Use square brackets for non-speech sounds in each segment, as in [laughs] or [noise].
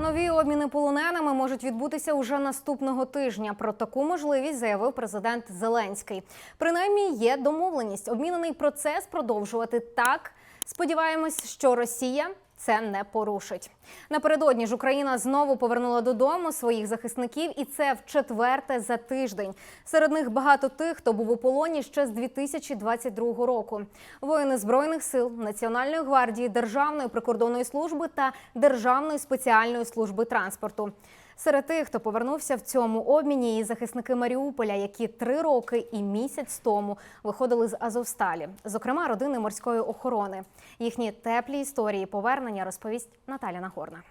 Нові обміни полоненими можуть відбутися уже наступного тижня. Про таку можливість заявив президент Зеленський. Принаймні є домовленість. Обмінений процес продовжувати так. Сподіваємось, що Росія це не порушить. Напередодні ж Україна знову повернула додому своїх захисників, і це в четверте за тиждень. Серед них багато тих, хто був у полоні ще з 2022 року. Воїни збройних сил, Національної гвардії, Державної прикордонної служби та Державної спеціальної служби транспорту. Серед тих, хто повернувся в цьому обміні, і захисники Маріуполя, які три роки і місяць тому виходили з Азовсталі, зокрема родини морської охорони. Їхні теплі історії повернення розповість Наталя Нагорна.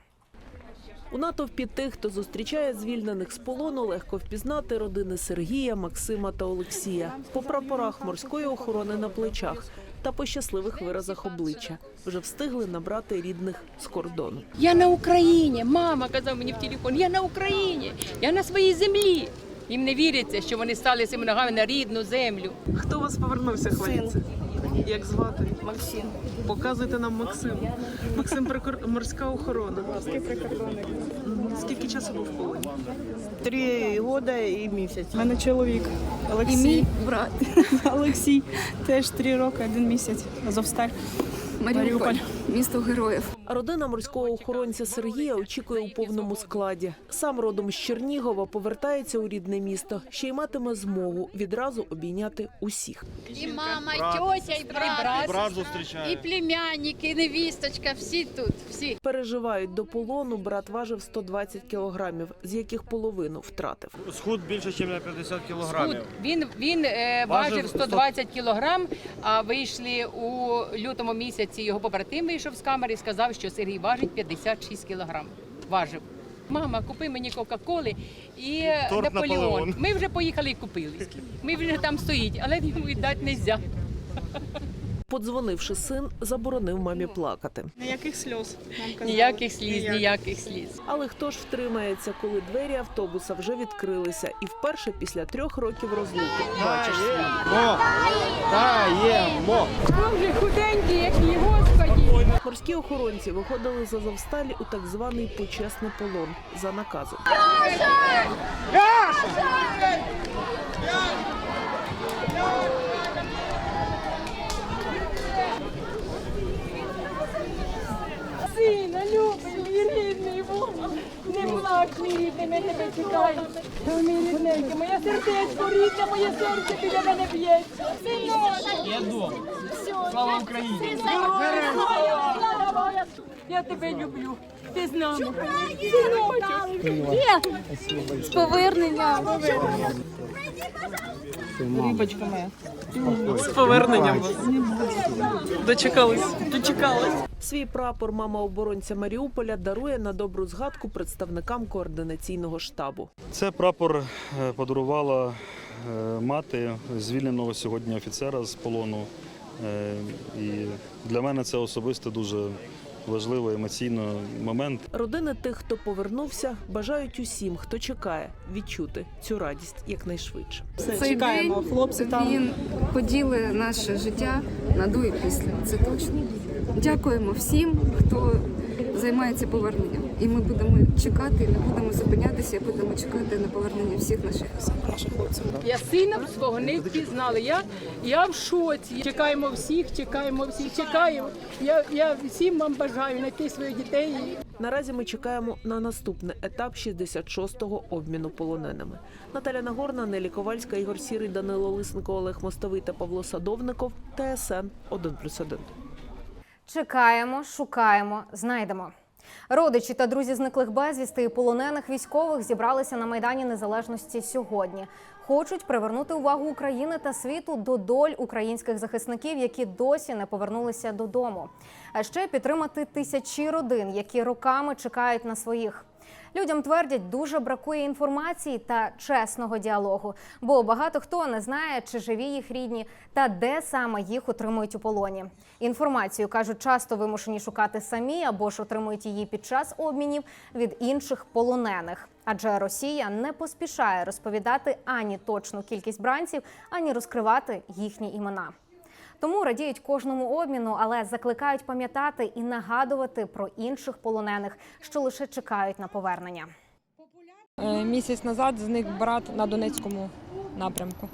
У натовпі тих, хто зустрічає звільнених з полону, легко впізнати родини Сергія, Максима та Олексія. По прапорах морської охорони на плечах та по щасливих виразах обличчя вже встигли набрати рідних з кордону. Я на Україні. Мама казав мені в телефон, я на Україні, я на своїй землі. Їм не віриться, що вони стали цими ногами на рідну землю. Хто у вас повернувся, хлопці? Як звати? Максим. Показуйте нам Максим. Максим прикор... морська охорона. Морський прикордонник. Скільки часу був в полоні? Три роки і місяць. У мене чоловік Олексій. І мій брат. [laughs] Олексій теж три роки, один місяць. Азовсталь. Маріуполь, місто героїв. Родина морського охоронця Сергія очікує у повному складі. Сам родом з Чернігова повертається у рідне місто, ще й матиме змогу відразу обійняти усіх. І мама, і тьотя, і брат, брат зустрічає. і племянник, і невісточка, всі тут, всі. Переживають до полону. Брат важив 120 кілограмів, з яких половину втратив. Схуд більше, ніж на 50 Тут кілограмів. він він е, Важив важив 120 кілограм. А вийшли у лютому місяці. Його побратим вийшов з камери і сказав, що Сергій важить 56 кілограм. Важив. Мама, купи мені Кока-Коли і Торт Наполеон. Наполеон. Ми вже поїхали і купили. Ми вже там стоїть, але йому віддати не можна. Подзвонивши син, заборонив мамі плакати. Ніяких сльоз. Нам казали. Ніяких сліз, ніяких сліз. Але хто ж втримається, коли двері автобуса вже відкрилися, і вперше після трьох років розлуки бачиш. Даємо! Даємо! Вже худенькі, які, господі. Морські охоронці виходили з Азовсталі у так званий почесний полон за наказом. Сина, любий, мій рідний, Бог. Рідний, ми тебе чекаємо. Мій рідненький, моє сердечко рідне, моє серце біля мене б'ється. Я вдома. Слава Україні. Я тебе люблю. Ти з нами. Є З поверненням. Рибочка моя. З поверненням вас. Дочекались. Дочекались. Свій прапор мама оборонця Маріуполя дарує на добру згадку представникам координаційного штабу. Це прапор е, подарувала е, мати звільненого сьогодні офіцера з полону. Е, І для мене це особисто дуже важливий емоційний момент. Родини тих, хто повернувся, бажають усім, хто чекає, відчути цю радість якнайшвидше. Цей чекаємо. день Хлопці там. Він поділить наше життя на до і після. Це точно. Дякуємо всім, хто займається поверненням. І ми будемо чекати, не будемо зупинятися, будемо чекати на повернення всіх наших наших хлопців. Я сина свого не впізнала. Я, я в шоці. Чекаємо всіх, чекаємо всіх, чекаємо. Я, я всім вам бажаю знайти своїх дітей. Наразі ми чекаємо на наступний етап 66-го обміну полоненими. Наталя Нагорна, Нелі Ковальська, Ігор Сірий, Данило Лисенко, Олег Мостовий та Павло Садовников. ТСН 1+,1. Чекаємо, шукаємо, знайдемо. Родичі та друзі зниклих безвісти і полонених військових зібралися на майдані Незалежності сьогодні. Хочуть привернути увагу України та світу до доль українських захисників, які досі не повернулися додому. А ще підтримати тисячі родин, які роками чекають на своїх. Людям твердять, дуже бракує інформації та чесного діалогу, бо багато хто не знає, чи живі їх рідні та де саме їх утримують у полоні. Інформацію кажуть, часто вимушені шукати самі або ж отримують її під час обмінів від інших полонених. Адже Росія не поспішає розповідати ані точну кількість бранців, ані розкривати їхні імена. Тому радіють кожному обміну, але закликають пам'ятати і нагадувати про інших полонених, що лише чекають на повернення. Е, Місяць назад зник брат на Донецькому напрямку.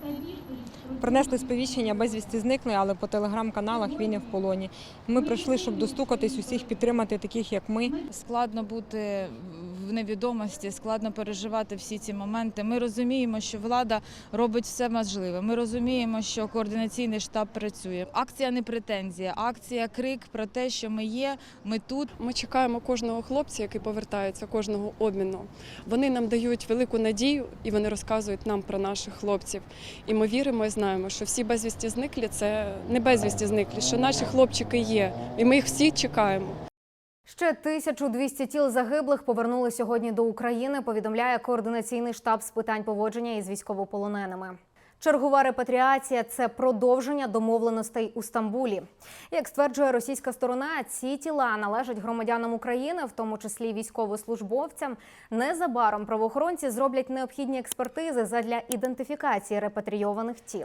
Принесли сповіщення безвісти зникли, але по телеграм-каналах він є в полоні. Ми прийшли, щоб достукатись, усіх підтримати, таких як ми. Складно бути в невідомості, складно переживати всі ці моменти. Ми розуміємо, що влада робить все можливе. Ми розуміємо, що координаційний штаб працює. Акція не претензія, акція крик про те, що ми є, ми тут. Ми чекаємо кожного хлопця, який повертається, кожного обміну. Вони нам дають велику надію і вони розказують нам про наших хлопців. І ми віримо і знаємо, що всі безвісті зниклі це не безвісті зниклі, що наші хлопчики є, і ми їх всі чекаємо. Ще 1200 тіл загиблих повернули сьогодні до України. Повідомляє координаційний штаб з питань поводження із військовополоненими. Чергова репатріація це продовження домовленостей у Стамбулі. Як стверджує російська сторона, ці тіла належать громадянам України, в тому числі військовослужбовцям. Незабаром правоохоронці зроблять необхідні експертизи задля ідентифікації репатрійованих тіл.